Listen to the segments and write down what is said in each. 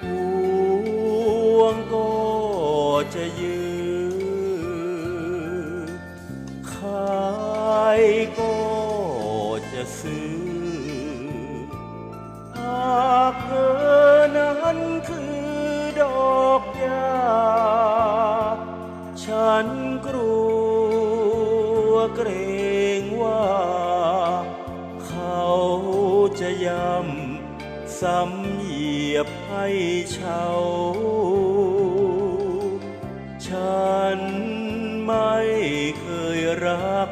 ปวงก็จะยือขายก็จะซื้อหาเธนั้นคือดอกยาฉันกลัวเกร ซ้ำเหยียบให้เชาฉันไม่เคยรัก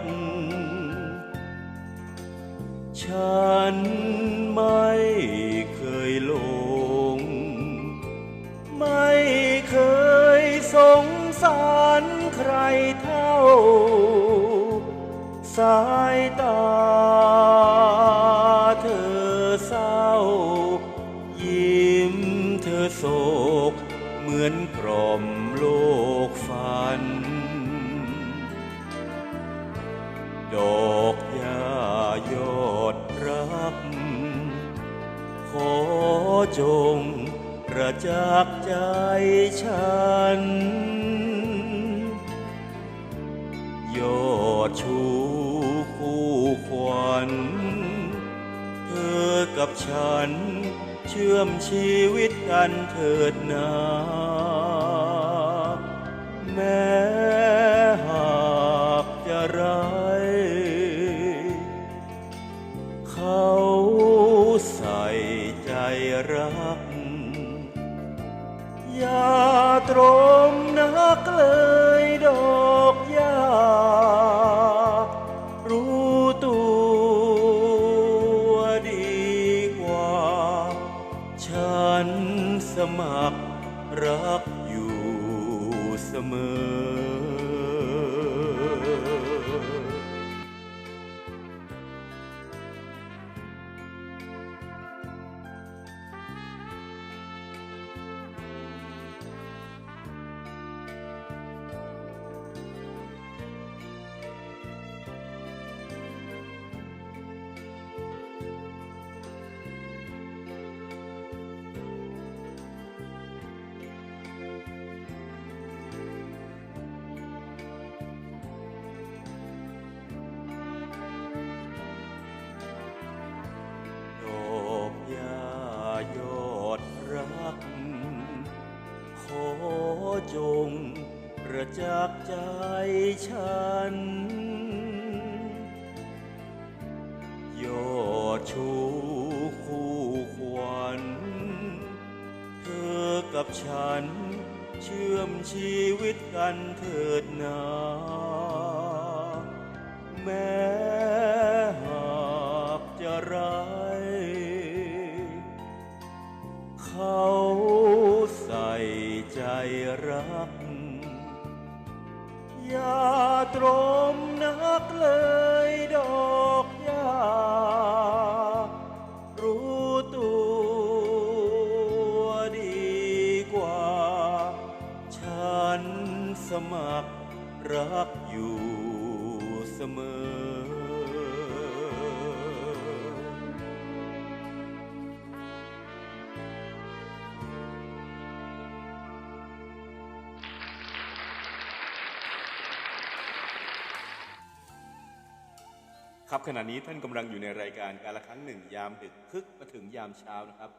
ฉันไม่เคยหลง ไม่เคยสงสารใครเท่า สายตา ก เหมือนกล่อมโลกฝัน ดอกหญ้ายอดรัก ขอจงประจักษ์ใจฉัน ยอดชูคู่ขวัญเธอกับฉัน เชื่อมชีวิตกันเถิดนาแม้หากจะร้ายเขาใส่ใจรักอย่าตรง รักอยู่เสมอ จงประจักษ์ใจฉัน ยอดชูคู่ขวัญเธอกับฉัน เชื่อมชีวิตกันเถิดนาแม้ อย่าตรมนักเลยดอกยารู้ตัวดีกว่า ฉันสมัครรักอยู่เสมอ ครับขณะนี้ท่านกำลังอยู่ในรายการการละครั้งหนึ่ง ยามดึกคึกมาถึงยามเช้านะครับ